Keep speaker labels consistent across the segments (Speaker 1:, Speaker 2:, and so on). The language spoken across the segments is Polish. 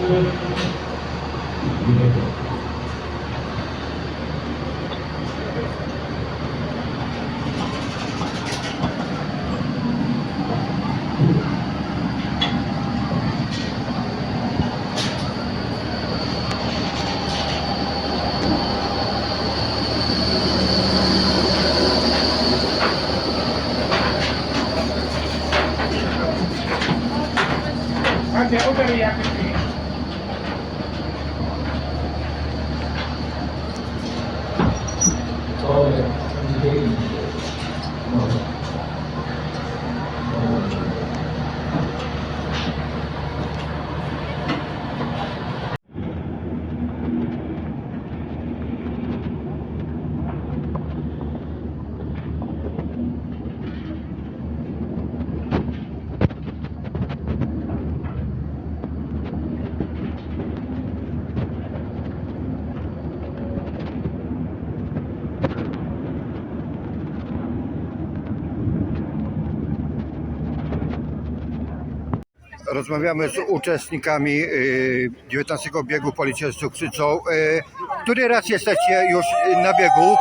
Speaker 1: Okay, okay, yeah. Rozmawiamy z uczestnikami y, 19 biegu Policji z Cukrzycą. Y, Który raz jesteście już na biegu?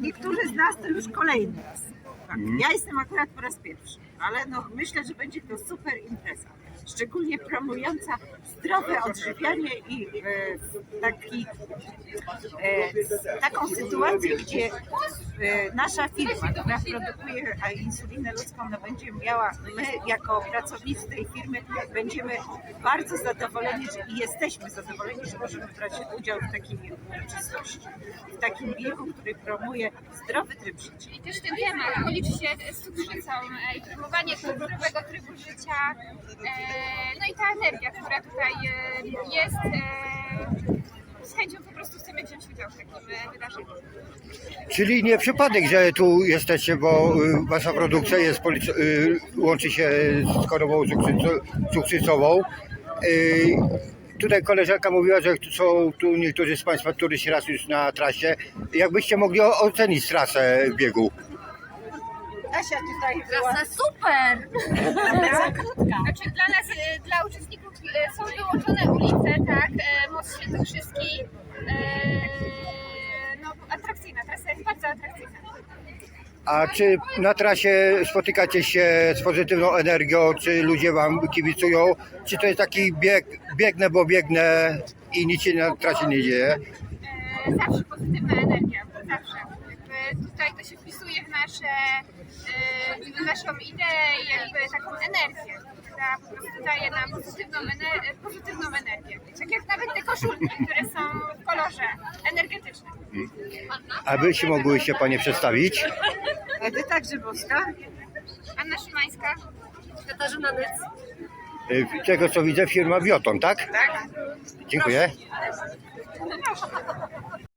Speaker 2: Niektórzy z nas to już kolejny raz. Tak. Ja jestem akurat po raz pierwszy, ale no, myślę, że będzie to super impreza. Szczególnie promująca zdrowe odżywianie i e, taki, e, taką sytuację, gdzie e, nasza firma, która produkuje a, insulinę ludzką, no, będzie miała, my jako pracownicy tej firmy będziemy bardzo zadowoleni i jesteśmy zadowoleni, że możemy brać udział w takiej uroczystości, w takim biegu, który promuje zdrowy tryb życia.
Speaker 3: I też ten temat, bo liczy się cukrzycą e, i promowanie zdrowego trybu życia, e, no i ta energia, która tutaj e, jest, e, z chęcią po prostu chcemy wziąć udział w takim wydarzeniu.
Speaker 1: Czyli nie przypadek, że tu jesteście, bo y, wasza produkcja jest y, łączy się z chorobą cukrzyco- cukrzycową. Y, Tutaj koleżanka mówiła, że są tu niektórzy z Państwa któryś raz już na trasie. Jakbyście mogli ocenić trasę biegu?
Speaker 2: Asia tutaj była.
Speaker 3: Trasa super! Znaczy dla nas, e, dla uczestników e, są wyłączone ulice, tak, e, Most Świętokrzyski, e, no atrakcyjna, trasa jest bardzo atrakcyjna.
Speaker 1: A czy na trasie spotykacie się z pozytywną energią, czy ludzie wam kibicują, czy to jest taki bieg, biegnę, bo biegnę i nic się na trasie nie dzieje?
Speaker 3: e, zawsze pozytywna energia, zawsze. Tutaj to się wpisuje w nasze, e, w naszą ideę i jakby taką energię, która po prostu daje nam pozytywną, ener- pozytywną energię. Tak jak nawet te koszulki, które są w kolorze energetycznym.
Speaker 1: A wy się mogłyście Panie przedstawić?
Speaker 2: Edyta Grzybowska.
Speaker 3: Anna Szymańska. Katarzyna Nyc.
Speaker 1: Y, Tego co widzę firma Bioton, tak?
Speaker 2: Tak.
Speaker 1: Dziękuję.